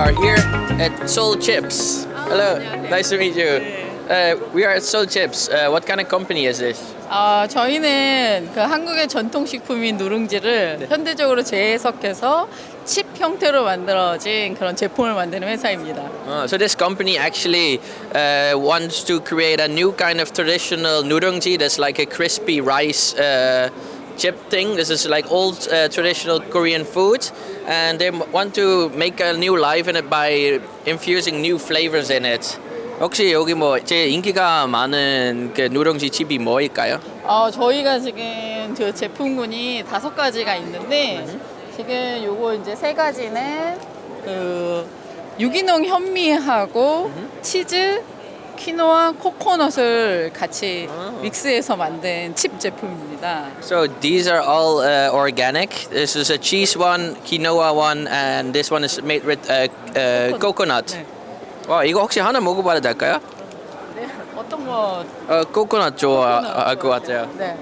are here at Soul Chips. Hello, nice to meet you. Uh, we are at Soul Chips. Uh, what kind of company is this? 아, 저희는 그 한국의 전통식품인 누룽지를 현대적으로 재해석해서 칩 형태로 만들어진 그런 제품을 만드는 회사입니다. Uh, so this company actually uh, wants to create a new kind of traditional nurungji that's like a crispy rice uh, chip thing. This is like old uh, traditional Korean food, and they want to make a new life in it by infusing new flavors in it. 혹시 여기 뭐 제일 인기가 많은 그 누룽지 집이 뭐일까요? 어, 저희가 지금 그 제품군이 다섯 가지가 있는데 지금 요거 이제 세 가지는 그 유기농 현미하고 치즈, 키노아, 코코넛을 같이 믹스해서 만든 칩 제품입니다. So these are all uh, organic. This is a cheese one, quinoa one, and this one is made with uh, uh, coconut. 네. 와 이거 혹시 하나 먹어봐도 될까요? 네. 어떤 거 어 코코넛 좋아할 것 같아요. 네.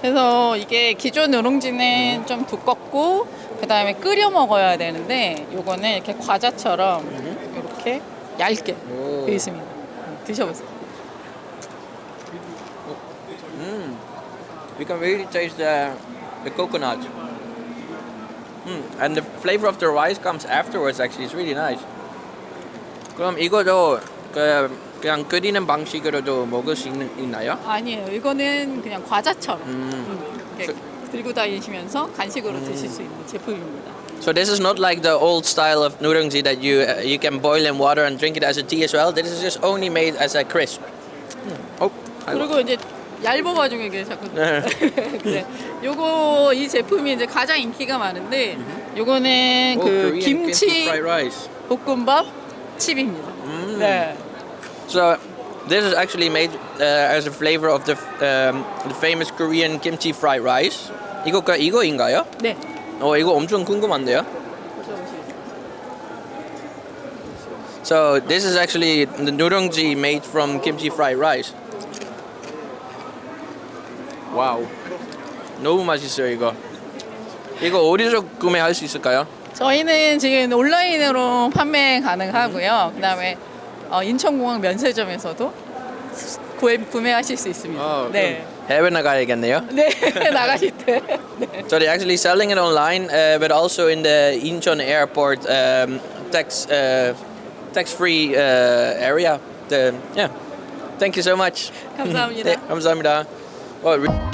그래서 이게 기존 누룽지는 좀 두껍고 그 다음에 끓여 먹어야 되는데 요거는 이렇게 과자처럼 이렇게 얇게 오. 되어 있습니다. 음, 드셔보세요. You can really taste the the coconut. Mm, and the flavor of the rice comes afterwards. Actually, it's really nice. 그럼 이거도 그 그냥 끓이는 방식으로도 먹을 수 있는, 있나요? 아니에요. 이거는 그냥 과자처럼 음. 음, 이렇게 들고 다니시면서 간식으로 드실 수 있는 제품입니다. So this is not like the old style of nurungji that you uh, you can boil in water and drink it as a tea as well. This is just only made as a crisp. Oh, 그리고 이제 얇아가지고 이게 자꾸 네. 네. 요거 이 제품이 이제 가장 인기가 많은데 요거는 oh, 그 Korean 김치 fried rice. 볶음밥 칩입니다. 음. 네. So this is actually made uh, as a flavor of the um, the famous Korean kimchi fried rice. 이거가 이거인가요? 네. 어 이거 엄청 궁금한데요. So this is actually the nurungji made from kimchi fried rice. 와우. 너무 맛있어요 이거. 이거 어디서 구매할 수 있을까요? 저희는 지금 온라인으로 판매 가능하고요. 그다음에 어, 인천공항 면세점에서도 구매, 구매하실 수 있습니다. 어, 네. 그럼 해 외 나가야겠네요. 네. 나가실 때. 네. So they're actually selling it online, uh, but also in the Incheon airport um, tax uh, tax-free uh, area. The, yeah. Thank you so much. 감사합니다. 네, 감사합니다. 어, 리-